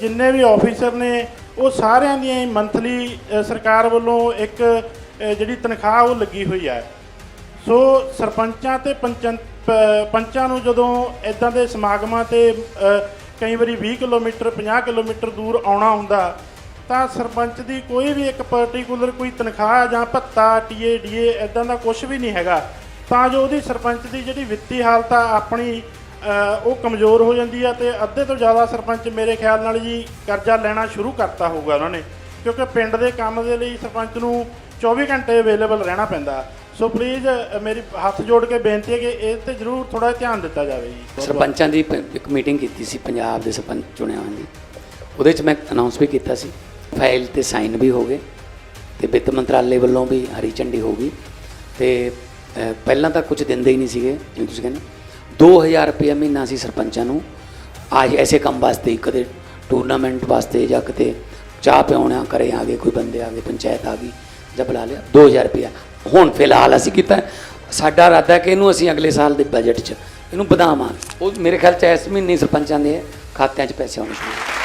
ਜਿੰਨੇ ਵੀ ਆਫੀਸਰ ਨੇ, ਉਹ ਸਾਰਿਆਂ ਦੀਆਂ ਮੰਥਲੀ ਸਰਕਾਰ ਵੱਲੋਂ ਇੱਕ ਜਿਹੜੀ ਤਨਖਾਹ ਉਹ ਲੱਗੀ ਹੋਈ ਹੈ। ਸੋ ਸਰਪੰਚਾਂ ਤੇ ਪੰਚਾਂ ਪੰਚਾਂ ਨੂੰ ਜਦੋਂ ਇਦਾਂ ਦੇ ਸਮਾਗਮਾਂ ਤੇ ਕਈ ਵਾਰੀ 20 ਕਿਲੋਮੀਟਰ 50 ਕਿਲੋਮੀਟਰ ਦੂਰ ਆਉਣਾ ਹੁੰਦਾ, ਤਾਂ ਸਰਪੰਚ ਦੀ ਕੋਈ ਵੀ ਇੱਕ ਪਾਰਟਿਕੂਲਰ ਕੋਈ ਤਨਖਾਹ ਜਾਂ ਭੱਤਾ ਟੀਏ ਡੀਏ ਇਦਾਂ ਦਾ ਕੁਝ ਵੀ ਨਹੀਂ ਹੈਗਾ। ਤਾਂ ਜੋ ਉਹਦੀ ਸਰਪੰਚ ਦੀ ਜਿਹੜੀ ਵਿੱਤੀ ਹਾਲਤ ਆ, ਆਪਣੀ ਉਹ ਕਮਜ਼ੋਰ ਹੋ ਜਾਂਦੀ ਆ ਤੇ ਅੱਧੇ ਤੋਂ ਜ਼ਿਆਦਾ ਸਰਪੰਚ ਮੇਰੇ ਖਿਆਲ ਨਾਲ ਜੀ ਕਰਜ਼ਾ ਲੈਣਾ ਸ਼ੁਰੂ ਕਰਤਾ ਹੋਊਗਾ ਉਹਨਾਂ ਨੇ, ਕਿਉਂਕਿ ਪਿੰਡ ਦੇ ਕੰਮ ਦੇ ਲਈ ਸਰਪੰਚ ਨੂੰ 24 ਘੰਟੇ ਅਵੇਲੇਬਲ ਰਹਿਣਾ ਪੈਂਦਾ। ਸੋ ਪਲੀਜ਼ ਮੇਰੀ ਹੱਥ ਜੋੜ ਕੇ ਬੇਨਤੀ ਹੈ ਕਿ ਇਹ ਤੇ ਜ਼ਰੂਰ ਥੋੜਾ ਧਿਆਨ ਦਿੱਤਾ ਜਾਵੇ ਜੀ। ਸਰਪੰਚਾਂ ਦੀ ਪ- ਇੱਕ ਮੀਟਿੰਗ ਕੀਤੀ ਸੀ ਪੰਜਾਬ ਦੇ ਸਰਪੰਚ ਚੁਣਿਆ ਦੀ ਉਹਦੇ 'ਚ ਮੈਂ ਅਨਾਉਂਸ ਵੀ ਕੀਤਾ ਸੀ ਫਾਈਲ ਤੇ ਸਾਈਨ ਵੀ ਹੋ ਗਏ ਤੇ ਵਿੱਤ ਮੰਤਰਾਲੇ ਵੱਲੋਂ ਵੀ ਹਰੀ ਝੰਡੀ ਹੋ ਗਈ ਤੇ ਪਹਿਲਾਂ ਤਾਂ ਕੁਝ ਦਿੰਦੇ ਹੀ ਨਹੀਂ ਸੀਗੇ, ਜਿਵੇਂ ਤੁਸੀਂ ਕਹਿੰਦੇ 2000 ਰੁਪਏ ਮਹੀਨਾ ਸੀ ਸਰਪੰਚਾਂ ਨੂੰ ਆਜ ਐਸੇ ਕੰਮ ਵਾਸਤੇ, ਕਦੇ ਟੂਰਨਾਮੈਂਟ ਵਾਸਤੇ ਜਾਂ ਕਿਤੇ ਚਾਹ ਪਿਉਣਾ ਕਰੇ ਆ ਗਏ, ਕੋਈ ਬੰਦੇ ਆ ਗਏ, ਪੰਚਾਇਤ ਆ ਗਈ, ਜਾਂ ਬੁਲਾ ਲਿਆ 2000 ਰੁਪਏ ਹੁਣ ਫਿਲਹਾਲ ਅਸੀਂ ਕੀਤਾ, ਸਾਡਾ ਇਰਾਦਾ ਕਿ ਇਹਨੂੰ ਅਸੀਂ ਅਗਲੇ ਸਾਲ ਦੇ ਬਜਟ 'ਚ ਇਹਨੂੰ ਵਧਾਵਾਂਗੇ। ਉਹ ਮੇਰੇ ਖਿਆਲ 'ਚ ਇਸ ਮਹੀਨੇ ਸਰਪੰਚਾਂ ਦੇ ਖਾਤਿਆਂ 'ਚ ਪੈਸੇ ਆਉਣੇ ਸ਼ੁਰੂ